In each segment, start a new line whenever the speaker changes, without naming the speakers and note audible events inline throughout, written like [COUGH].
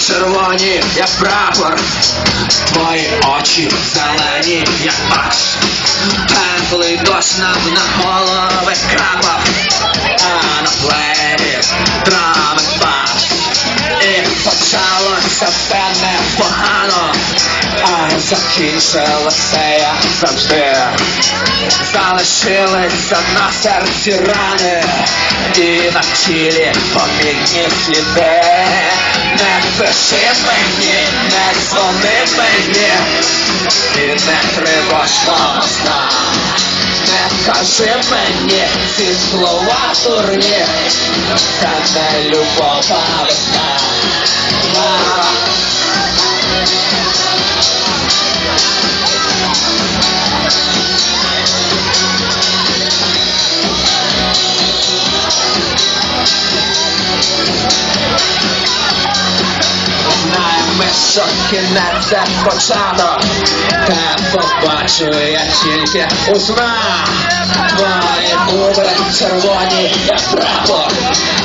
червоні, як прапор, твої очі зелені, як паш. Теплий дощ нам на голови крапав, а на плеї трави баш. І почалося все а закінчилося як завжди. Залишилися на серці рани і на тілі помітні сліди. Не пиши мені, не дзвони мені, і не тривож мого. Не кажи мені ці слова дурні, це не любов, а весна. Кінець початок Та побачу я тільки у снах Твої губи червоні, як прапор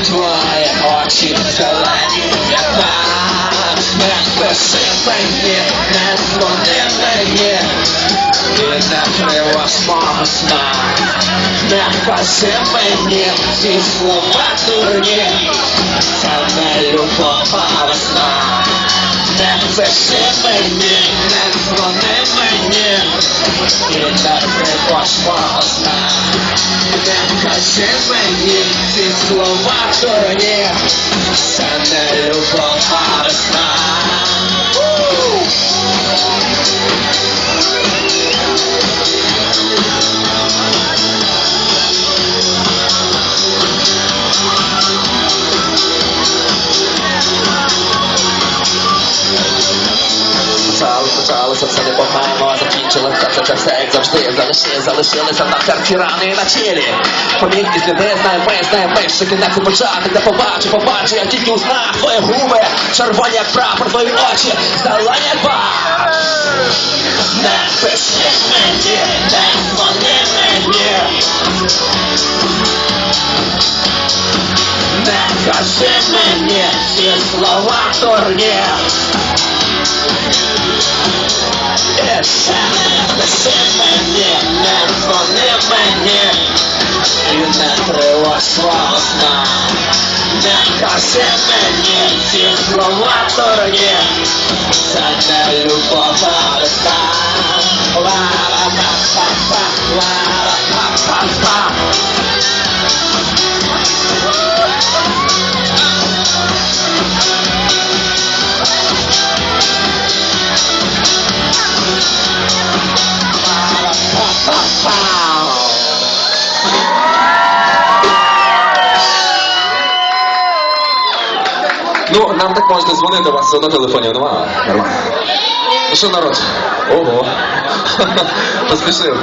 Твої очі зелені, як наш Не пиши мені, не дзвони мені І не тривож мого сна Не кажи мені ці слова дурні Це не любов, а весна Не пиши мені, не дзвони мені І тривож мого Не кажи мені ці слова дурні Це не любов, а весна Почалося все непогано, а закінчилося це все, все як завжди. Залишили, залишилися на серці рани на тілі. Помітні сліди, знаємо ми, знаємо ми, що кінець початок, де побачу, побачу, я тільки узнав твої губи, червоні як прапор, твої очі, зелені як. Не пиши мені, не дзвони мені. Не кажи мені ці слова дурні. І не кажи мені ці слова дурні. Це не любов, а весна. Ла-ла-па-па-па, ла-ла-па-па-па.
Ну, нам так можете дзвонити, у вас все одно телефонів немає. Нормально. Ну що, народ? Ого. [LAUGHS] Поспішив.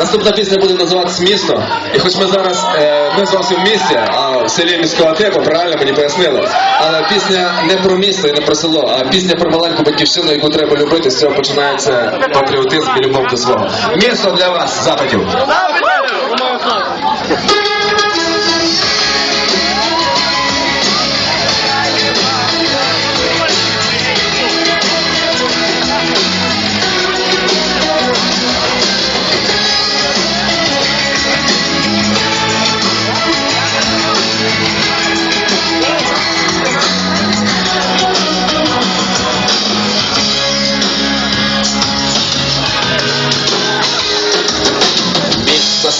Наступна пісня буде називатись Місто. І хоч ми зараз, е, ми зовсім в місті, а в селі міського типу, правильно мені пояснили. Але пісня не про місто і не про село, а пісня про маленьку батьківщину, яку треба любити. З цього починається патріотизм і любов до свого. Місто для вас, запитів.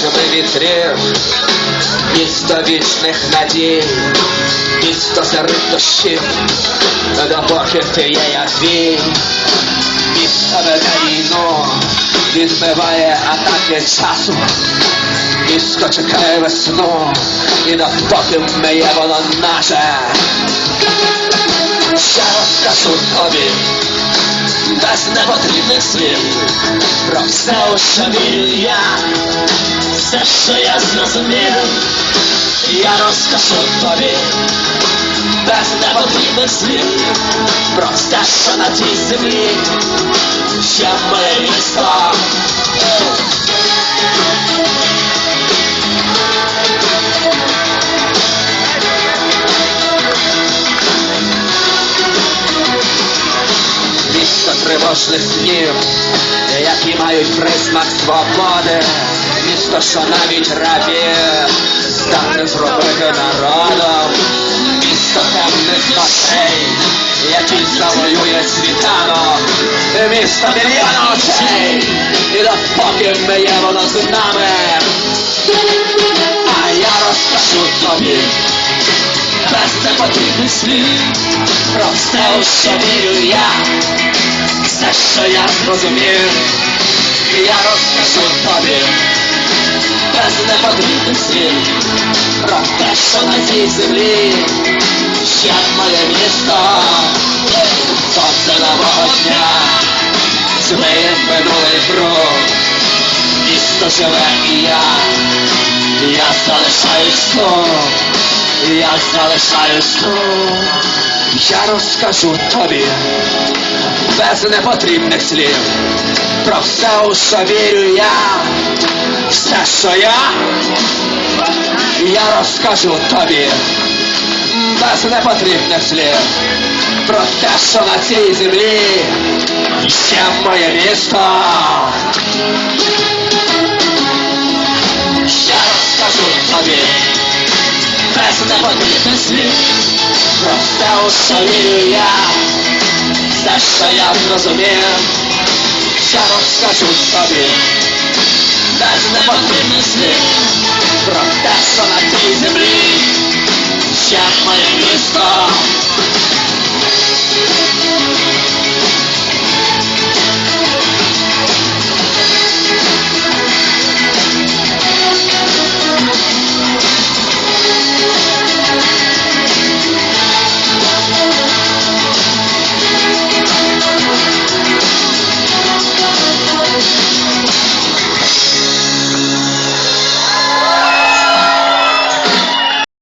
Місто семи вітрів, місто вічних надій, місто серед дощів, допоки ти є як твій, місто веде війну, відбиває атаки часу, місто чекає весну, і допоки вмиє воно наше. Ще розкажу тобі, без непотрібних слів, про все, у що вірю я, все, що я зрозумів, я розкажу тобі, без непотрібних слів, про все, що на тій землі, ще ми місто. Мають присмак свободи, місто, що навіть рабів здатне зробити народом, місто темних ночей, який завоює світанок, місто мільйона очей, і допоки ми є воно з нами, а я розкажу тобі. Без непотрібних слів. Про все, у що вірю я, все, що я зрозумів, я розкажу тобі. Без непотрібних слів про те, що на цій землі ще моє місто, сонце нового дня, змиє минулий круг, місто живе і я, я залишаюсь тут. Я залишаюсь тут, я розкажу тобі. Без непотрібних слів про все, у що вірю я, все, що я, я розкажу тобі без непотрібних слів про те, що на цій землі ще моє місто. Я розкажу тобі без непотрібних слів про все, у що вірю я, все, що я зрозумів, Я розкажу тобі без непотрібних слів про те, що на тій землі ще моє місто.